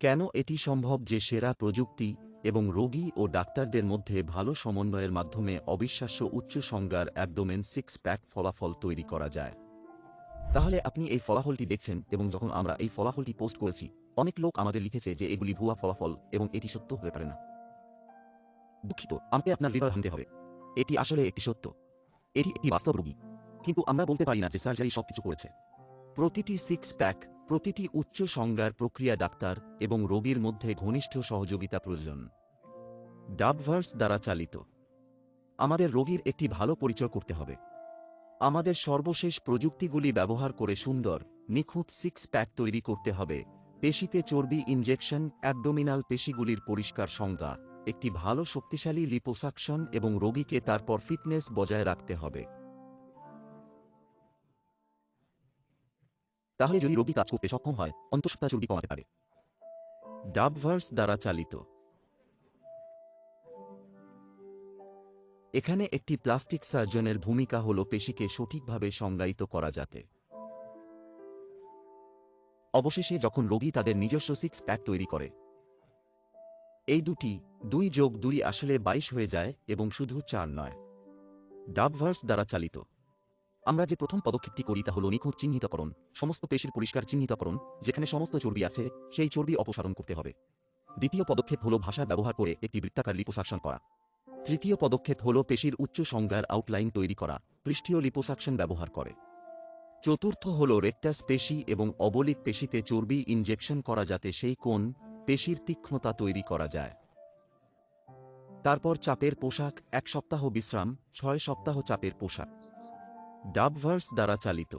কেন এটি সম্ভব যে সেরা প্রযুক্তি এবং রোগী ও ডাক্তারদের মধ্যে ভালো সমন্বয়ের মাধ্যমে অবিশ্বাস্য উচ্চ সংজ্ঞার অ্যাবডোমেন সিক্স প্যাক ফলাফল তৈরি করা যায়? তাহলে আপনি এই ফলাফলটি দেখছেন এবং যখন আমরা এই ফলাফলটি পোস্ট করেছি, অনেক লোক আমাদের লিখেছে যে এগুলি ভুয়া ফলাফল এবং এটি সত্য হতে পারে না। দুঃখিত, আমাকে আপনার লিভার ভাঙতে হবে। এটি আসলে একটি সত্য। এটি একটি বাস্তব রোগী। কিন্তু আমরা বলতে পারি না যে সার্জারি সবকিছু করেছে। প্রতিটি সিক্স প্যাক প্রতিটি উচ্চ সংজ্ঞার প্রক্রিয়া ডাক্তার এবং রোগীর মধ্যে ঘনিষ্ঠ সহযোগিতা প্রয়োজন। ডাবভার্স দ্বারা চালিত। আমাদের রোগীর একটি ভালো পরিচয় করতে হবে। আমাদের সর্বশেষ প্রযুক্তিগুলি ব্যবহার করে সুন্দর, নিখুঁত সিক্স প্যাক তৈরি করতে হবে। পেশিতে চর্বি ইনজেকশন অ্যাবডোমিনাল পেশিগুলির পরিষ্কার সংজ্ঞা, একটি ভালো শক্তিশালী লিপোসাকশন এবং রোগীকে তারপর ফিটনেস বজায় রাখতে হবে। তাহলে যদি রোগী কাজ করতে সক্ষম হয়, অন্তঃসত্ত্বা চর্বি কমাতে পারে। ডাবভার্স দ্বারা চালিত। এখানে একটি প্লাস্টিক সার্জনের ভূমিকা হল পেশিকে সঠিকভাবে সংজ্ঞায়িত করা যাতে। অবশেষে যখন রোগী তাদের নিজস্ব সিক্স প্যাক তৈরি করে, এই দুটি দুই যোগ দুই আসলে বাইশ হয়ে যায় এবং শুধু চার নয়। ডাবভার্স দ্বারা চালিত। আমরা যে প্রথম পদক্ষেপটি করি তা হল নিখুঁত চিহ্নিতকরণ। সমস্ত পেশির পরিষ্কার চিহ্নিতকরণ, যেখানে সমস্ত চর্বি আছে, সেই চর্বি অপসারণ করতে হবে। দ্বিতীয় পদক্ষেপ হল ভাষা ব্যবহার করে একটি বৃত্তাকার লিপোসাকশন করা। তৃতীয় পদক্ষেপ হল পেশির উচ্চ সংজ্ঞার আউটলাইন তৈরি করা, পৃষ্ঠীয় লিপোসাকশন ব্যবহার করে। চতুর্থ হল রেক্টাস পেশি এবং অবলিক পেশিতে চর্বি ইনজেকশন করা যাতে সেই কোণ পেশির তীক্ষ্ণতা তৈরি করা যায়। তারপর চাপের পোশাক, এক সপ্তাহ বিশ্রাম, ছয় সপ্তাহ চাপের পোশাক। ডাবভার্স দ্বারা চালিত।